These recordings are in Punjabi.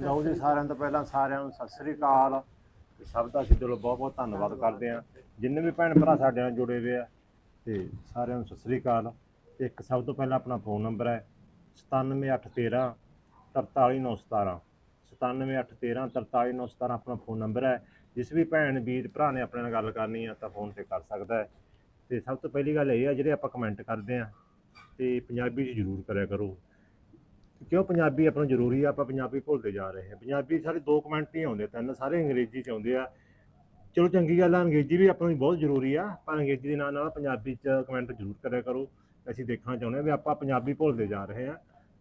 ਲਓ ਜੀ, ਸਾਰਿਆਂ ਤੋਂ ਪਹਿਲਾਂ ਸਾਰਿਆਂ ਨੂੰ ਸਤਿ ਸ੍ਰੀ ਅਕਾਲ। ਤੇ ਸਭ ਦਾ ਅਸੀਂ ਦਿਲੋਂ ਬਹੁਤ ਬਹੁਤ ਧੰਨਵਾਦ ਕਰਦੇ ਹਾਂ। ਜਿੰਨੇ ਵੀ ਭੈਣ ਭਰਾ ਸਾਡੇ ਨਾਲ ਜੁੜੇ ਹੋਏ ਆ, ਤੇ ਸਾਰਿਆਂ ਨੂੰ ਸਤਿ ਸ੍ਰੀ ਅਕਾਲ। ਇੱਕ ਸਭ ਤੋਂ ਪਹਿਲਾਂ ਆਪਣਾ ਫੋਨ ਨੰਬਰ ਹੈ 97813 43917 97813 43917 ਆਪਣਾ ਫੋਨ ਨੰਬਰ ਹੈ। ਜਿਸ ਵੀ ਭੈਣ, ਵੀਰ, ਭਰਾ ਨੇ ਆਪਣੇ ਨਾਲ ਗੱਲ ਕਰਨੀ ਆ, ਤਾਂ ਫੋਨ ਤੇ ਕਰ ਸਕਦਾ ਹੈ। ਤੇ ਸਭ ਤੋਂ ਪਹਿਲੀ ਗੱਲ ਇਹ ਆ, ਜਿਹੜੇ ਆਪਾਂ ਕਮੈਂਟ ਕਰਦੇ ਆ ਤੇ ਪੰਜਾਬੀ 'ਚ ਜ਼ਰੂਰ ਕਰਿਆ ਕਰੋ। ਕਿਉਂ ਪੰਜਾਬੀ ਆਪਾਂ ਨੂੰ ਜ਼ਰੂਰੀ ਆ, ਆਪਾਂ ਪੰਜਾਬੀ ਭੁੱਲਦੇ ਜਾ ਰਹੇ ਹਾਂ। ਪੰਜਾਬੀ ਸਾਰੇ ਦੋ ਕਮੈਂਟ ਹੀ ਆਉਂਦੇ, ਤਿੰਨ ਸਾਰੇ ਅੰਗਰੇਜ਼ੀ 'ਚ ਆਉਂਦੇ ਆ। ਚਲੋ ਚੰਗੀ ਗੱਲ ਆ, ਅੰਗਰੇਜ਼ੀ ਵੀ ਆਪਾਂ ਨੂੰ ਬਹੁਤ ਜ਼ਰੂਰੀ ਆ। ਪਰ ਅੰਗਰੇਜ਼ੀ ਦੇ ਨਾਲ ਨਾਲ ਪੰਜਾਬੀ 'ਚ ਕਮੈਂਟ ਜ਼ਰੂਰ ਕਰਿਆ ਕਰੋ। ਅਸੀਂ ਦੇਖਣਾ ਚਾਹੁੰਦੇ ਹਾਂ ਵੀ ਆਪਾਂ ਪੰਜਾਬੀ ਭੁੱਲਦੇ ਜਾ ਰਹੇ ਹਾਂ।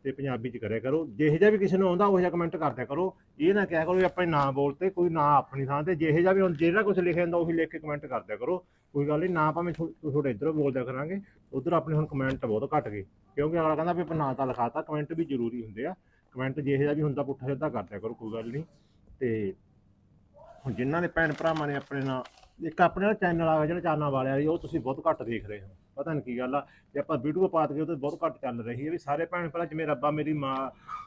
ਤੇ ਪੰਜਾਬੀ 'ਚ ਕਰਿਆ ਕਰੋ। ਜਿਹੇ ਜਿਹਾ ਵੀ ਕਿਸੇ ਨੂੰ ਆਉਂਦਾ, ਉਹ ਜਿਹਾ ਕਮੈਂਟ ਕਰਦਿਆ ਕਰੋ। ਇਹ ਨਾ ਕਿਹਾ ਕਰੋ ਵੀ ਆਪਣੇ ਨਾਂ ਬੋਲਤੇ ਕੋਈ ਨਾਂ ਆਪਣੀ ਥਾਂ ਤੇ। ਜਿਹੇ ਜਿਹਾ ਵੀ ਹੁਣ ਜਿਹੜਾ ਕੁਝ ਲਿਖਿਆ ਹੁੰਦਾ, ਉਹੀ ਲਿਖ ਕੇ ਕਮੈਂਟ ਕਰਦਿਆ ਕਰੋ। ਕੋਈ ਗੱਲ ਨਹੀਂ, ਨਾ ਭਾਵੇਂ ਥੋ- ਤੁਹਾਡੇ ਇੱਧਰੋਂ ਬੋਲਦਿਆ ਕਰਾਂਗੇ। ਉਧਰ ਆਪਣੇ ਹੁਣ ਕਮੈਂਟ ਬਹੁਤ ਘਟ ਗਏ। ਕਿਉਂਕਿ ਅਗਲਾ ਕਹਿੰਦਾ ਵੀ ਆਪਾਂ ਨਾਂ ਤਾਂ ਲਿਖਾਤਾ ਕਮੈਂਟ ਵੀ ਜ਼ਰੂਰੀ ਹੁੰਦੇ ਆ। ਕਮੈਂਟ ਜਿਹੇ ਜਿਹਾ ਵੀ ਹੁੰਦਾ, ਪੁੱਠਾ ਸਿੱਧਾ ਕਰਦਿਆ ਕਰੋ, ਕੋਈ ਗੱਲ ਨਹੀਂ। ਤੇ ਹੁਣ ਜਿਨ੍ਹਾਂ ਦੇ ਭੈਣ ਭਰਾਵਾਂ ਨੇ ਆਪਣੇ ਨਾਲ ਇੱਕ ਆਪਣੇ ਚੈਨਲ ਆ ਗਿਆ, ਜਿਹੜਾ ਚਾਨਾ ਵਾਲਿਆ ਜੀ ਉਹ ਤੁਸੀਂ ਬਹੁਤ ਘੱਟ ਦੇਖ ਰਹੇ ਹੋ। ਪਤਾ ਨਹੀਂ ਕੀ ਗੱਲ ਆ ਜੇ ਆਪਾਂ ਵੀਡੀਓ ਪਾਤ ਕੇ ਉਹ ਤੇ ਬਹੁਤ ਘੱਟ ਚੱਲ ਰਹੀ ਹੈ ਵੀ ਸਾਰੇ ਭੈਣ ਭਰਾ ਜਿਵੇਂ ਰੱਬਾ ਮੇਰੀ ਮਾਂ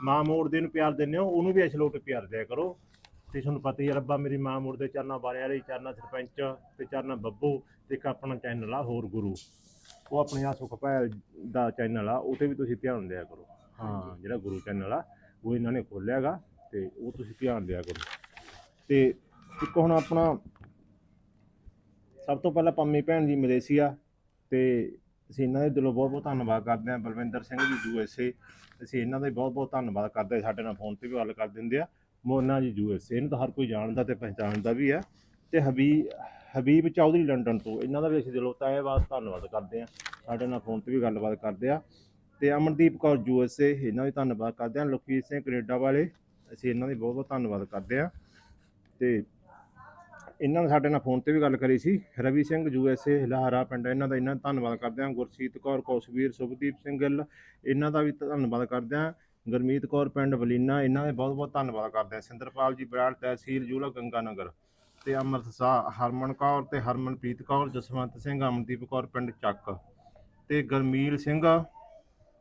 ਮਾਂ ਮੋੜਦੇ ਨੂੰ ਪਿਆਰ ਦਿੰਦੇ ਹੋ ਉਹਨੂੰ ਵੀ ਅਛਲੋਟ ਪਿਆਰ ਦਿਆ ਕਰੋ। ਤੇ ਤੁਹਾਨੂੰ ਪਤਾ ਹੀ ਹੈ ਰੱਬਾ ਮੇਰੀ ਮਾਂ ਮੋੜਦੇ ਚਾਨਾ ਵਾਲਿਆ ਲਈ ਚਾਨਾ ਸਰਪੰਚ ਤੇ ਚਾਨਾ ਬੱਬੂ ਤੇ ਇੱਕ ਆਪਣਾ ਚੈਨਲ ਆ ਹੋਰ ਗੁਰੂ। ਉਹ ਆਪਣੀ ਆ ਸੁਖ ਭੈਲ ਦਾ ਚੈਨਲ ਆ ਉਹ ਤੇ ਵੀ ਤੁਸੀਂ ਧਿਆਨ ਦਿਆ ਕਰੋ। ਹਾਂ ਜਿਹੜਾ ਗੁਰੂ ਚੈਨਲ ਆ ਉਹ ਇਹਨਾਂ ਨੇ ਖੋਲਿਆਗਾ ਤੇ ਉਹ ਤੁਸੀਂ ਧਿਆਨ ਦਿਆ ਕਰੋ। ਤੇ ਇੱਕ ਹੁਣ ਆਪਣਾ ਸਭ ਤੋਂ ਪਹਿਲਾਂ ਪੰਮੀ ਭੈਣ ਜੀ ਮਲੇਸ਼ੀਆ ਤੇ ਅਸੀਂ ਇਹਨਾਂ ਦੇ ਦਿਲੋਂ ਬਹੁਤ ਬਹੁਤ ਧੰਨਵਾਦ ਕਰਦੇ ਹਾਂ ਬਲਵਿੰਦਰ ਸਿੰਘ ਜੀ ਯੂ ਐਸ ਏ। ਅਸੀਂ ਇਹਨਾਂ ਦਾ ਵੀ ਬਹੁਤ ਬਹੁਤ ਧੰਨਵਾਦ ਕਰਦੇ ਹਾਂ, ਸਾਡੇ ਨਾਲ ਫੋਨ ਤੇ ਵੀ ਗੱਲ ਕਰ ਦਿੰਦੇ ਆ। ਮੋਨਾ ਜੀ ਯੂ ਐਸ ਏ, ਇਹਨੂੰ ਤਾਂ ਹਰ ਕੋਈ ਜਾਣਦਾ ਤੇ ਪਹਿਚਾਣਦਾ ਵੀ ਆ। ਤੇ ਹਬੀ, ਹਬੀਬ ਚੌਧਰੀ ਲੰਡਨ ਤੋਂ, ਇਹਨਾਂ ਦਾ ਵੀ ਅਸੀਂ ਦਿਲੋਂ ਤਹਿਵਾਦ ਧੰਨਵਾਦ ਕਰਦੇ ਹਾਂ। ਸਾਡੇ ਨਾਲ ਫੋਨ ਤੇ ਵੀ ਗੱਲਬਾਤ ਕਰਦੇ ਆ। ਤੇ Amandeep Kaur U S A, ਇਹਨਾਂ ਦਾ ਵੀ ਧੰਨਵਾਦ ਕਰਦੇ ਹਾਂ। ਲਖਵੀਰ ਸਿੰਘ ਕੈਨੇਡਾ ਵਾਲੇ, ਅਸੀਂ ਇਹਨਾਂ ਦਾ ਵੀ ਬਹੁਤ ਬਹੁਤ ਧੰਨਵਾਦ ਕਰਦੇ ਹਾਂ। ਤੇ ਇਹਨਾਂ ਨੇ ਸਾਡੇ ਨਾਲ ਫੋਨ ਤੇ ਵੀ ਗੱਲ ਕਰੀ ਸੀ। Ravi Singh U S A, Lahara ਪਿੰਡ, ਇਹਨਾਂ ਦਾ ਇਹਨਾਂ ਦਾ ਧੰਨਵਾਦ ਕਰਦੇ ਹਾਂ। ਗੁਰਸੀਤ ਕੌਰ, ਕੌਸ਼ਵੀਰ, ਸੁਭਦੀਪ ਸਿੰਘ ਗਿੱਲ, ਇਹਨਾਂ ਦਾ ਵੀ ਧੰਨਵਾਦ ਕਰਦੇ ਹਾਂ। ਗੁਰਮੀਤ ਕੌਰ ਪਿੰਡ ਬਲੀਨਾ ਇਹਨਾਂ ਦੇ ਬਹੁਤ ਬਹੁਤ ਧੰਨਵਾਦ ਕਰਦੇ ਹਾਂ। ਸਿੰਦਰਪਾਲ ਜੀ, ਬਰਾੜ ਤਹਿਸੀਲ ਜੂਲਾ ਗੰਗਾਨਗਰ ਤੇ ਅਮਰਤ ਸਾਹ, ਹਰਮਨ ਕੌਰ ਤੇ ਹਰਮਨਪ੍ਰੀਤ ਕੌਰ, ਜਸਵੰਤ ਸਿੰਘ, ਅਮਨਦੀਪ ਕੌਰ, ਪਿੰਡ ਚੱਕ ਤੇ ਗਰਮੀਲ ਸਿੰਘ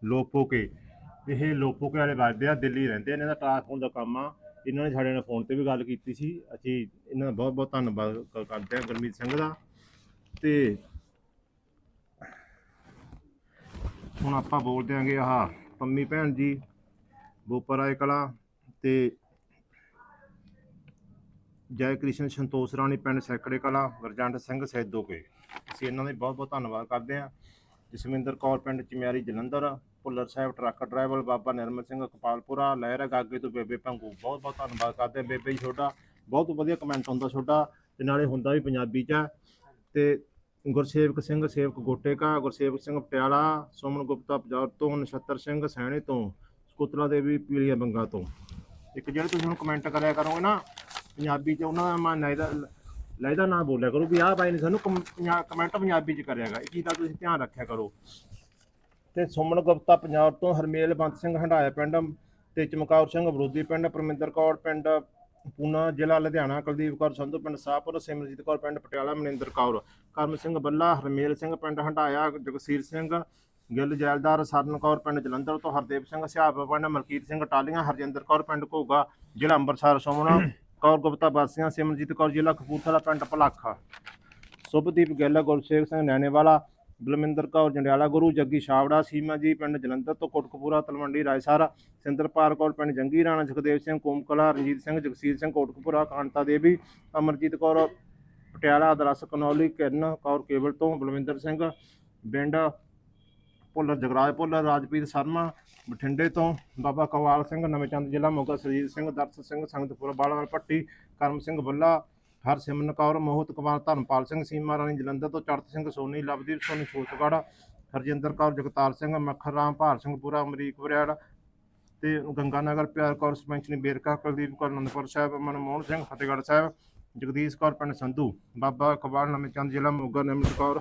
ਲੋਪੋਕੇ। ਇਹ ਲੋਪੋਕੇ ਵਾਲੇ ਵੱਜਦੇ ਆ, ਦਿੱਲੀ ਰਹਿੰਦੇ ਆ। ਇਹਨਾਂ ਦਾ ਟ੍ਰਾਂਸਪੋਰਟ ਦਾ ਕੰਮ ਆ। ਇਹਨਾਂ ਨੇ ਸਾਡੇ ਨਾਲ ਫੋਨ ਤੇ ਵੀ ਗੱਲ ਕੀਤੀ ਸੀ। ਅਸੀਂ ਇਹਨਾਂ ਦਾ ਬਹੁਤ ਬਹੁਤ ਧੰਨਵਾਦ ਕ- ਕਰਦੇ ਹਾਂ ਗੁਰਮੀਤ ਸਿੰਘ ਦਾ। ਤੇ ਹੁਣ ਆਪਾਂ ਬੋਲ ਦਿਆਂਗੇ ਆਹ ਪੰਮੀ ਭੈਣ ਜੀ ਬੋਪਰਾਏ ਕਲਾ ਤੇ ਜੈ ਕ੍ਰਿਸ਼ਨ ਸੰਤੋਸ਼ ਰਾਣੀ, ਪਿੰਡ ਸੈਕੜੇ ਕਲਾ ਗੁਰਜੰਟ ਸਿੰਘ ਸੈਦੋਕੇ। ਅਸੀਂ ਇਹਨਾਂ ਦਾ ਬਹੁਤ ਬਹੁਤ ਧੰਨਵਾਦ ਕਰਦੇ ਹਾਂ। ਜਸਵਿੰਦਰ ਕੌਰ ਪਿੰਡ ਚਮਿਆਰੀ ਜਲੰਧਰ, ਭੁੱਲਰ ਸਾਹਿਬ ਟਰੱਕ ਡਰਾਈਵਰ ਬਾਬਾ ਨਿਰਮਲ ਸਿੰਘ ਕਪਾਲਪੁਰਾ, ਲਹਿਰਾ ਗਾਗੇ ਤੋਂ ਬੇਬੇ ਭੰਗੂ ਬਹੁਤ ਬਹੁਤ ਧੰਨਵਾਦ ਕਰਦੇ ਹਾਂ ਬੇਬੇ ਜੀ ਤੁਹਾਡਾ। ਬਹੁਤ ਵਧੀਆ ਕਮੈਂਟ ਹੁੰਦਾ ਤੁਹਾਡਾ ਤੇ ਨਾਲੇ ਹੁੰਦਾ ਵੀ ਪੰਜਾਬੀ ਚ ਆ। ਤੇ ਗੁਰਸੇਵਕ ਸਿੰਘ, ਸੇਵਕ ਗੋਟੇਕਾ, ਗੁਰਸੇਵਕ ਸਿੰਘ ਪਟਿਆਲਾ ਸੁਮਨ ਗੁਪਤਾ ਪੰਜਾਬ ਤੋਂ, ਨਛੱਤਰ ਸਿੰਘ ਸੈਣੇ ਤੋਂ ਸਕੁਤਲਾ ਦੇਵੀ ਪੀਲੀਆਂ ਬੰਗਾ ਤੋਂ। ਇੱਕ ਜਿਹੜੇ ਤੁਸੀਂ ਹੁਣ ਕਮੈਂਟ ਕਰਿਆ ਕਰੋਗੇ ਨਾ, ਪੰਜਾਬੀ ਚ ਉਹਨਾਂ ਦਾ ਮੈਂ ਲਹਿਦਾ ਨਾ ਬੋਲਿਆ ਕਰੋ ਵੀ ਆਹ ਬਾਈ ਨੇ ਸਾਨੂੰ ਕਮੈਂਟ ਪੰਜਾਬੀ ਚ ਕਰਿਆਗਾ ਇਹ ਚੀਜ਼ ਦਾ ਤੁਸੀਂ ਧਿਆਨ ਰੱਖਿਆ ਕਰੋ। ਤੇ ਸੁਮਨ ਗੁਪਤਾ ਪੰਜਾਬ ਤੋਂ, ਹਰਮੇਲ ਬੰਤ ਸਿੰਘ, ਹੰਡਾਇਆ ਪਿੰਡ ਤੇ ਚਮਕੌਰ ਸਿੰਘ ਵਿਰੋਧੀ ਪਿੰਡ, ਪਰਮਿੰਦਰ ਕੌਰ ਪਿੰਡ, ਪੂਨਾ ਜ਼ਿਲ੍ਹਾ ਲੁਧਿਆਣਾ, ਕੁਲਦੀਪ ਕੌਰ ਸੰਧੂ ਪਿੰਡ, ਸਾਹਪੁਰ, ਸਿਮਰਜੀਤ ਕੌਰ ਪਿੰਡ, ਪਟਿਆਲਾ, ਮਨਿੰਦਰ ਕੌਰ, ਕਰਮ ਸਿੰਘ ਬੱਲਾ, ਹਰਮੇਲ ਸਿੰਘ ਪਿੰਡ, ਹੰਡਾਇਆ, ਜਗਸੀਰ ਸਿੰਘ, ਗਿੱਲ ਜੈਲਦਾਰ, ਸਰਨ ਕੌਰ ਪਿੰਡ, ਜਲੰਧਰ ਤੋਂ ਹਰਦੇਵ ਸਿੰਘ, ਸਿਆਪ ਪਿੰਡ, ਮਲਕੀਤ ਸਿੰਘ, ਟਾਲੀਆਂ, ਹਰਜਿੰਦਰ ਕੌਰ ਪਿੰਡ, ਘੋਗਾ, ਜ਼ਿਲ੍ਹਾ ਅੰਮ੍ਰਿਤਸਰ ਸੁਮਨ ਕੌਰ ਗੁਪਤਾ ਬਾਸੀਆਂ ਸਿਮਰਜੀਤ ਕੌਰ, ਜ਼ਿਲ੍ਹਾ ਕਪੂਰਥਲਾ, ਪਿੰਡ ਭਲਾਖਾ। ਸੁਭਦੀਪ ਗਿੱਲ ਗੁਰਸੇਖ ਸਿੰਘ ਨੈਣੇਵਾਲਾ ਬਲਮਿੰਦਰ ਕੌਰ, ਜੰਡਿਆਲਾ ਗੁਰੂ, ਜੱਗੀ ਛਾਵੜਾ ਸੀਮਾ ਜੀ, ਪਿੰਡ ਜਲੰਧਰ ਤੋਂ ਕੋਟਕਪੂਰਾ, ਤਲਵੰਡੀ, ਰਾਏਸਰ, ਸਿੰਦਰਪਾਲ ਕੌਰ, ਪਿੰਡ ਜੰਗੀ ਰਾਣਾ ਸੁਖਦੇਵ ਸਿੰਘ, ਕੋਮਕਲਾ, ਰਣਜੀਤ ਸਿੰਘ, ਜਗਸੀਰ ਸਿੰਘ, ਕੋਟਕਪੂਰਾ ਕਾਂਤਾ ਦੇਵੀ, ਅਮਰਜੀਤ ਕੌਰ, ਪਟਿਆਲਾ ਦਰਸ ਕਨੌਲੀ, ਕਿਰਨ ਕੌਰ, ਕੇਵਲ ਤੋਂ, ਬਲਵਿੰਦਰ ਸਿੰਘ ਬਿੰਡ ਭੁੱਲਰ, ਜਗਰਾਜ ਭੁੱਲਰ ਰਾਜਪ੍ਰੀਤ ਸ਼ਰਮਾ ਬਠਿੰਡੇ ਤੋਂ ਬਾਬਾ ਕਵਾਲ ਸਿੰਘ, ਨਵੇਂਚੰਦ ਜ਼ਿਲ੍ਹਾ ਮੋਗਾ ਸਰਜੀਤ ਸਿੰਘ, ਦਰਸ ਸਿੰਘ, ਸੰਗਤਪੁਰ ਬਾਲਾਵਾਲ ਪੱਟੀ, ਕਰਮ ਸਿੰਘ ਬੱਲਾ, ਹਰਸਿਮਰਨ ਕੌਰ, ਮੋਹਤ ਕੁਮਾਰ ਧਰਮਪਾਲ ਸਿੰਘ, ਸੀਮਾ ਰਾਣੀ, ਜਲੰਧਰ ਤੋਂ ਚੜਤ ਸਿੰਘ, ਸੋਨੀ, ਲਵਦੀਪ ਸੋਨੀ ਛੋਟਗੜ੍ਹ ਹਰਜਿੰਦਰ ਕੌਰ, ਜਗਤਾਰ ਸਿੰਘ ਮੱਖਰ ਰਾਮ, ਭਾਰ ਸਿੰਘ, ਪੂਰਾ ਅਮਰੀਕ ਵਰਿਆੜ ਤੇ ਗੰਗਾਨਗਰ, ਪਿਆਰ ਕੌਰ, ਸਰਪੰਚ ਸਰਪੰਚਨੀ ਬੇਰਕਾ, ਕੁਲਦੀਪ ਕੌਰ, ਅਨੰਦਪੁਰ ਸਾਹਿਬ, ਮਨਮੋਹਨ ਸਿੰਘ, ਫਤਿਹਗੜ੍ਹ ਸਾਹਿਬ, ਜਗਦੀਸ਼ ਕੌਰ, ਪਿੰਡ ਸੰਧੂ, ਬਾਬਾ ਕਬਾਲ ਨਵੇਂਚੰਦ ਜ਼ਿਲ੍ਹਾ ਮੋਗਾ ਨਿਮਰਤ ਕੌਰ,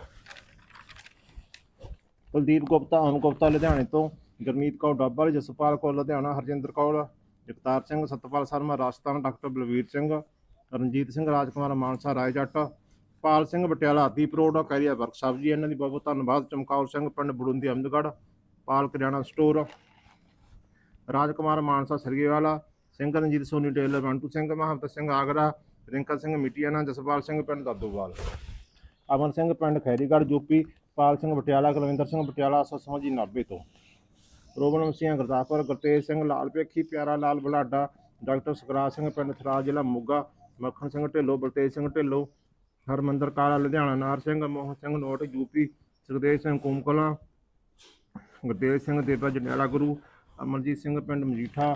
ਕੁਲਦੀਪ ਗੁਪਤਾ ਅਨੁ ਗੁਪਤਾ, ਲੁਧਿਆਣੇ ਤੋਂ ਗੁਰਮੀਤ ਕੌਰ ਡੱਬਲ ਜਸਪਾਲ ਕੌਰ ਲੁਧਿਆਣਾ, ਹਰਜਿੰਦਰ ਕੌਰ, ਜਗਤਾਰ ਸਿੰਘ, ਸਤਪਾਲ ਸ਼ਰਮਾ, ਰਾਜਸਥਾਨ, ਡਾਕਟਰ ਬਲਵੀਰ ਸਿੰਘ, ਰਣਜੀਤ ਸਿੰਘ, ਰਾਜਕੁਮਾਰ, ਮਾਨਸਾ ਰਾਏਜੱਟ ਪਾਲ ਸਿੰਘ ਬਟਿਆਲਾ, ਦੀਪ ਰੋਡ ਕੈਰੀਆ ਵਰਕਸ਼ਾਪ ਜੀ, ਇਹਨਾਂ ਦੀ ਬਹੁਤ ਬਹੁਤ ਧੰਨਵਾਦ। ਚਮਕੌਰ ਸਿੰਘ, ਪਿੰਡ ਬੜੁੰਦੀ, ਅਹਿਮਦਗੜ੍ਹ, ਪਾਲ ਕਰਿਆਣਾ ਸਟੋਰ, ਰਾਜਕੁਮਾਰ, ਮਾਨਸਾ ਸਰਗੇਵਾਲਾ ਸਿੰਘ ਰਣਜੀਤ, ਸੋਨੀ ਟੇਲਰ ਬੰਟੂ ਸਿੰਘ ਮਹਾਵਤ ਸਿੰਘ ਆਗਰਾ, ਰਿੰਕਲ ਸਿੰਘ ਮਿਟੀਆਣਾ ਜਸਪਾਲ ਸਿੰਘ, ਪਿੰਡ ਦਾਦੋਵਾਲ, ਅਮਨ ਸਿੰਘ, ਪਿੰਡ ਖੈਰੀਗੜ੍ਹ ਯੂਪੀ ਪਾਲ ਸਿੰਘ ਪਟਿਆਲਾ ਕੁਲਵਿੰਦਰ ਸਿੰਘ ਪਟਿਆਲਾ ਸਸਮਾ ਜੀ ਨਾਭੇ ਤੋਂ। ਰੋਬਨ ਮਸੀਆਂ ਗੁਰਦਾਸਪੁਰ, ਗੁਰਤੇਜ ਸਿੰਘ, ਲਾਲ ਪੇਖੀ ਪਿਆਰਾ ਲਾਲ ਬੁਲਾਡਾ ਡਾਕਟਰ ਸੁਖਰਾਜ ਸਿੰਘ, ਪਿੰਡ ਥਰਾਜ ਜ਼ਿਲ੍ਹਾ ਮੋਗਾ, ਮੱਖਣ ਸਿੰਘ, ਢਿੱਲੋਂ, ਬਲਤੇਜ ਸਿੰਘ, ਢਿੱਲੋਂ, ਹਰਮੰਦਰ ਕਾਲਾ, ਲੁਧਿਆਣਾ, ਨਾਰ ਸਿੰਘ, ਮੋਹਨ ਸਿੰਘ, ਨੋਟ, ਯੂਪੀ, ਸੁਖਦੇਵ ਸਿੰਘ, ਕੋਮਕਲਾ, ਗੁਰਦੇਵ ਸਿੰਘ ਦੇਵਾ ਜੰਡਿਆਲਾ ਗੁਰੂ ਅਮਰਜੀਤ ਸਿੰਘ, ਪਿੰਡ ਮਜੀਠਾ,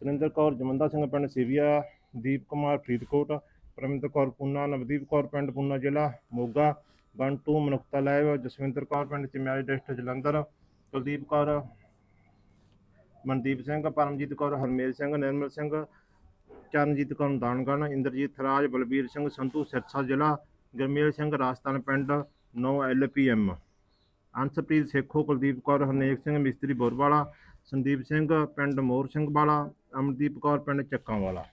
ਸੁਰਿੰਦਰ ਕੌਰ, ਜਮੰਦਾ ਸਿੰਘ, ਪਿੰਡ ਸੇਵੀਆ, ਦੀਪ ਕੁਮਾਰ, ਫਰੀਦਕੋਟ, ਪਰਮਿੰਦਰ ਕੌਰ, ਪੂਨਾ, ਨਵਦੀਪ ਕੌਰ, ਪਿੰਡ ਪੂਨਾ ਜ਼ਿਲ੍ਹਾ ਮੋਗਾ, ਬੰਟੂ, ਮਨੁੱਖਤਾ ਲੈਬ ਜਸਵਿੰਦਰ ਕੌਰ, ਪਿੰਡ ਚਮਿਆਲੀ, ਡਿਸਟ੍ਰਿਕਟ ਜਲੰਧਰ ਕੁਲਦੀਪ ਕੌਰ, ਮਨਦੀਪ ਸਿੰਘ, ਪਰਮਜੀਤ ਕੌਰ, ਹਰਮੇਲ ਸਿੰਘ, ਨਿਰਮਲ ਸਿੰਘ, ਚਰਨਜੀਤ ਕੌਰ ਦਾਨਗਣ ਇੰਦਰਜੀਤ ਥਰਾਜ ਬਲਬੀਰ ਸਿੰਘ, ਸੰਧੂ, ਸਿਰਸਾ ਜ਼ਿਲ੍ਹਾ, ਗਰਮੇਲ ਸਿੰਘ, ਰਾਜਸਥਾਨ ਪਿੰਡ 9 ਐਲਪੀਐਮ। ਅੰਸ਼ਪ੍ਰੀਤ ਸੇਖੋ, ਕੁਲਦੀਪ ਕੌਰ, ਹਰਨੇਕ ਸਿੰਘ, ਮਿਸਤਰੀ ਬੋਰਵਾਲਾ, ਸੰਦੀਪ ਸਿੰਘ, ਪਿੰਡ ਮੋਰ ਸਿੰਘ ਵਾਲਾ, ਅਮਨਦੀਪ ਕੌਰ, ਪਿੰਡ ਚੱਕਾਂ ਵਾਲਾ।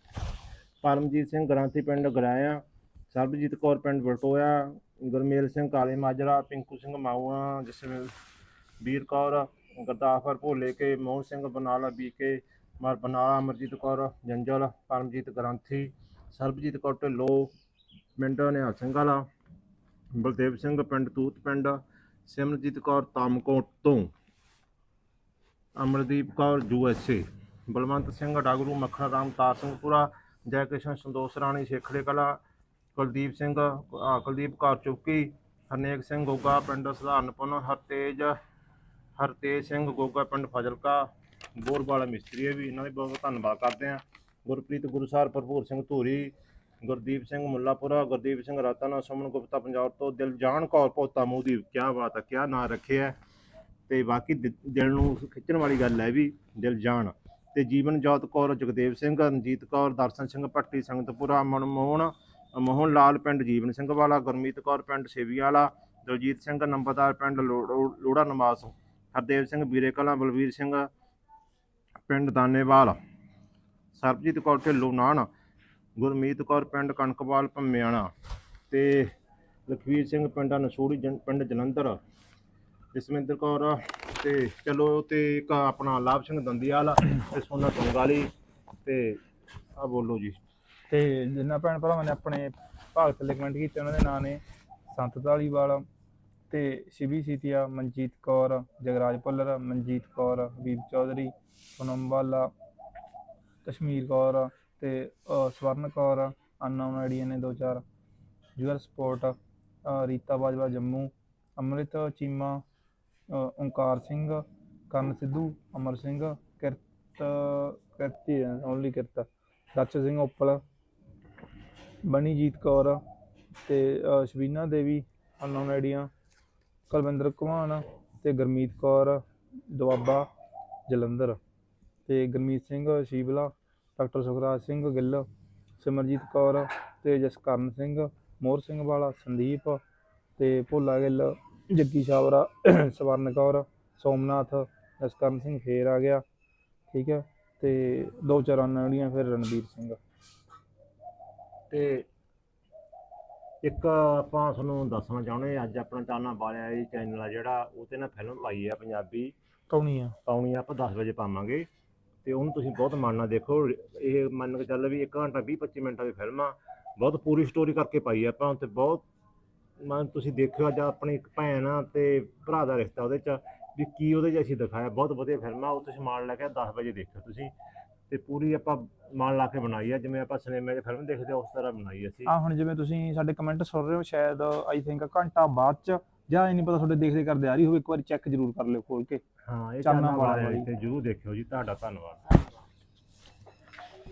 ਪਰਮਜੀਤ ਸਿੰਘ, ਗ੍ਰਾਂਥੀ ਪਿੰਡ ਗਰਾਇਆ, ਸਰਬਜੀਤ ਕੌਰ, ਪਿੰਡ ਬਲਟੋਇਆ ਗੁਰਮੇਲ ਸਿੰਘ, ਕਾਲੇ ਮਾਜਰਾ, ਪਿੰਕੂ ਸਿੰਘ ਮਾਊਆ ਜਸਵਿੰਦਰ ਵੀਰ ਕੌਰ, ਗੁਰਦਾਸਪੁਰ ਭੋਲੇ ਕੇ, ਮੋਹਨ ਸਿੰਘ ਬਨਾਲਾ ਬੀਕੇ ਮਰ ਬਨਾਲਾ ਅਮਰਜੀਤ ਕੌਰ, ਜੰਜਲ ਪਰਮਜੀਤ ਗ੍ਰੰਥੀ, ਸਰਬਜੀਤ ਕੌਰ ਢਿੱਲੋ, ਪਿੰਡ ਨਿਹਾਲ ਸਿੰਘ ਵਾਲਾ, ਬਲਦੇਵ ਸਿੰਘ ਪਿੰਡ ਤੂਤ ਪਿੰਡ, ਸਿਮਰਜੀਤ ਕੌਰ ਤਾਮਕੋਟ ਤੋਂ, Amardeep Kaur U S A, Balwant Singh Dagru, Makhan Ram ਤਾਰ ਸਿੰਘਪੁਰਾ ਜੈ ਕ੍ਰਿਸ਼ਨ ਸੰਦੋਸ਼ ਰਾਣੀ ਸ਼ੇਖੜੇ ਕਲਾ, ਕੁਲਦੀਪ ਸਿੰਘ ਕੁਲਦੀਪ ਕੌਰ ਚੁੱਕੀ, ਹਰਨੇਕ ਸਿੰਘ ਗੋਗਾ ਪਿੰਡ ਸਧਾਰਨਪੁਰ, ਹਰਤੇਜ ਹਰਤੇਜ ਸਿੰਘ, ਗੋਗਾ ਪਿੰਡ ਫਜ਼ਲਕਾ ਬੋਰਵਾਲਾ ਮਿਸਤਰੀ ਹੈ ਵੀ, ਇਹਨਾਂ ਦੇ ਬਹੁਤ ਬਹੁਤ ਧੰਨਵਾਦ ਕਰਦੇ ਹਾਂ। ਗੁਰਪ੍ਰੀਤ ਗੁਰਸਾਰ ਭਰਪੂਰ ਸਿੰਘ ਧੂਰੀ, ਗੁਰਦੀਪ ਸਿੰਘ ਮੁੱਲਾਪੁਰਾ, ਗੁਰਦੀਪ ਸਿੰਘ ਰਤਨ, ਸੁਮਨ ਗੁਪਤਾ ਪੰਜਾਬ ਤੋਂ, ਦਿਲਜਾਨ ਕੌਰ ਪੋਤਾ ਮੋਦੀ ਕਿਆ ਬਾਤ ਹੈ ਕਿਆ ਨਾਂ ਰੱਖਿਆ ਹੈ। ਤੇ ਬਾਕੀ ਦਿ- ਦਿਲ ਨੂੰ ਖਿੱਚਣ ਵਾਲੀ ਗੱਲ ਹੈ ਵੀ, ਦਿਲਜਾਨ। ਤੇ ਜੀਵਨ ਜੋਤ ਕੌਰ, ਜਗਦੇਵ ਸਿੰਘ, ਰਣਜੀਤ ਕੌਰ, ਦਰਸ਼ਨ ਸਿੰਘ, ਭੱਟੀ, ਸੰਗਤਪੁਰਾ, ਮਨਮੋਹਨ, ਮੋਹਨ ਲਾਲ ਪਿੰਡ, ਜੀਵਨ ਸਿੰਘ ਵਾਲਾ, ਗੁਰਮੀਤ ਕੌਰ ਪਿੰਡ ਸੇਵੀ ਵਾਲਾ ਦਲਜੀਤ ਸਿੰਘ, ਨੰਬਰਦਾਰ ਪਿੰਡ, ਲੋੜ- ਲੋੜਾ ਨਵਾਸ। ਹਰਦੇਵ ਸਿੰਘ, ਵੀਰੇ ਕਲਾਂ, ਬਲਵੀਰ ਸਿੰਘ, ਪਿੰਡ ਦਾਨੇਵਾਲ, ਸਰਬਜੀਤ ਕੌਰ ਢਿੱਲੋਂ ਨਾਨ ਗੁਰਮੀਤ ਕੌਰ, ਪਿੰਡ ਕਣਕਵਾਲ, ਭੰਮਿਆਣਾ ਤੇ ਲਖਵੀਰ ਸਿੰਘ, ਪਿੰਡ ਨਸੂੜੀ ਜਨ- ਪਿੰਡ ਜਲੰਧਰ, ਜਸਵਿੰਦਰ ਕੌਰ ਤੇ ਚਲੋ ਤੇ ਇੱਕ ਆਪਣਾ ਲਾਭ ਸਿੰਘ ਦੰਦੀਵਾਲ ਤੇ ਸੋਨਾ ਟੰਗਾਲੀ ਤੇ ਆ ਬੋਲੋ ਜੀ। ਤੇ ਜਿੰਨਾ ਭੈਣ ਭਰਾਵਾਂ ਨੇ ਆਪਣੇ ਭਾਗ ਥੱਲੇ ਕਮੈਂਟ ਕੀਤੇ, ਉਹਨਾਂ ਦੇ ਨਾਂ ਨੇ ਸੰਤ ਧਾਲੀਵਾਲ ਤੇ ਸ਼ਿਵੀ ਸੀਤੀਆ ਮਨਜੀਤ ਕੌਰ ਜਗਰਾਜ ਭੁੱਲਰ ਮਨਜੀਤ ਕੌਰ ਹਬੀਬ ਚੌਧਰੀ ਪੂਨਮ ਵਾਲਾ ਕਸ਼ਮੀਰ ਕੌਰ ਤੇ ਸਵਰਨ ਕੌਰ ਅਨਨੋਨ ਆਈਡੀਆਂ ਨੇ ਦੋ ਚਾਰ। ਜੁਅਲ ਸਪੋਰਟ ਰੀਤਾ ਬਾਜਵਾ ਜੰਮੂ ਅੰਮ੍ਰਿਤ ਚੀਮਾ ਅ, ਓਂਕਾਰ ਸਿੰਘ ਕਰਨ ਸਿੱਧੂ ਅਮਰ ਸਿੰਘ ਕਿਰਤ ਕਿਰਤੀ ਓਨਲੀ ਕਿਰਤ ਦਰਸ਼ਨ ਸਿੰਘ ਉੱਪਲ ਬਣੀਜੀਤ ਕੌਰ ਤੇ ਸ਼ਬੀਨਾ ਦੇਵੀ ਅਨਨੋਨ ਆਈਡੀਆਂ ਕੁਲਵਿੰਦਰ ਘੁਮਾਨ ਤੇ ਗੁਰਮੀਤ ਕੌਰ, ਦੁਆਬਾ, ਜਲੰਧਰ ਤੇ ਗੁਰਮੀਤ ਸਿੰਘ, ਸ਼ੀਬਲਾ, ਡਾਕਟਰ ਸੁਖਰਾਜ ਸਿੰਘ, ਗਿੱਲ, ਸਿਮਰਜੀਤ ਕੌਰ ਤੇ ਜਸਕਰਨ ਸਿੰਘ, ਮੋਹਰ ਸਿੰਘ ਵਾਲਾ, ਸੰਦੀਪ ਤੇ ਭੋਲਾ ਗਿੱਲ, ਜੱਗੀ ਛਾਵਰਾ ਸਵਰਨ ਕੌਰ, ਸੋਮਨਾਥ, ਜਸਕਰਨ ਸਿੰਘ ਫੇਰ ਆ ਗਿਆ, ਠੀਕ ਹੈ, ਤੇ ਦੋ ਚਾਰ ਜਿਹੜੀਆਂ ਫਿਰ ਰਣਵੀਰ ਸਿੰਘ। ਤੇ ਇੱਕ ਆਪਾਂ ਤੁਹਾਨੂੰ ਦੱਸਣਾ ਚਾਹੁੰਦੇ ਹਾਂ, ਅੱਜ ਆਪਣਾ ਚਾਨਾ ਬਾਲਿਆ ਇਹ ਚੈਨਲ ਆ ਜਿਹੜਾ ਉਹ ਤੇ ਨਾ ਫਿਲਮ ਪਾਈ ਆ ਪੰਜਾਬੀ। ਕੌਣੀ ਆ। ਪਾਉਣੀ ਆਪਾਂ 10 ਵਜੇ ਪਾਵਾਂਗੇ। ਤੇ ਉਹਨੂੰ ਤੁਸੀਂ ਬਹੁਤ ਮਨ ਨਾਲ ਦੇਖੋ ਇਹ ਮੰਨ ਕੇ ਚੱਲ ਵੀ 1 ਘੰਟਾ 20 25 ਮਿੰਟਾਂ ਦੀ ਫਿਲਮ ਆ। ਬਹੁਤ ਪੂਰੀ ਸਟੋਰੀ ਕਰਕੇ ਪਾਈ ਆ ਆਪਾਂ ਤੇ ਬਹੁਤ ਮਨ ਤੁਸੀਂ ਦੇਖਿਓ ਅੱਜ ਆਪਣੀ ਇੱਕ ਭੈਣ ਆ ਤੇ ਭਰਾ ਦਾ ਰਿਸ਼ਤਾ ਉਹਦੇ ਚ ਵੀ ਕੀ ਉਹਦੇ ਚ ਅਸੀਂ ਦਿਖਾਇਆ। ਬਹੁਤ ਵਧੀਆ ਫਿਲਮ ਆ ਉਹ ਤੁਸੀਂ ਮਾਣ ਲੈ ਕੇ 10 ਵਜੇ ਦੇਖਿਓ ਤੁਸੀਂ। ਤੇ ਪੂਰੀ ਆਪਾਂ ਮਾਣ ਲਾ ਕੇ ਬਣਾਈ ਆ ਜਿਵੇਂ ਆਪਾਂ ਸਿਨੇਮਾ 'ਚ ਫਿਲਮ ਦੇਖਦੇ ਆ ਉਸ ਤਰ੍ਹਾਂ ਬਣਾਈ ਅਸੀਂ। ਆ ਹੁਣ ਜਿਵੇਂ ਤੁਸੀਂ ਸਾਡੇ ਕਮੈਂਟ ਸੁਣ ਰਹੇ ਹੋ ਸ਼ਾਇਦ ਆਈ ਥਿੰਕ ਘੰਟਾ ਬਾਅਦ ਚ ਜਾਂ ਇਹ ਨਹੀਂ ਪਤਾ ਤੁਹਾਡੇ ਦੇਖਦੇ ਕਰਦੇ ਆ ਰਹੀ ਹੋਵੇ ਇੱਕ ਵਾਰੀ ਚੈੱਕ ਜ਼ਰੂਰ ਕਰ ਲਿਓ ਖੋਲ ਕੇ। ਹਾਂ ਇਹ ਚਾਨਣਾ ਵਾਲਾ ਵਾਲਾ ਵਾਲੀ। ਤੇ ਜਰੂਰ ਦੇਖਿਓ ਜੀ ਤੁਹਾਡਾ ਧੰਨਵਾਦ।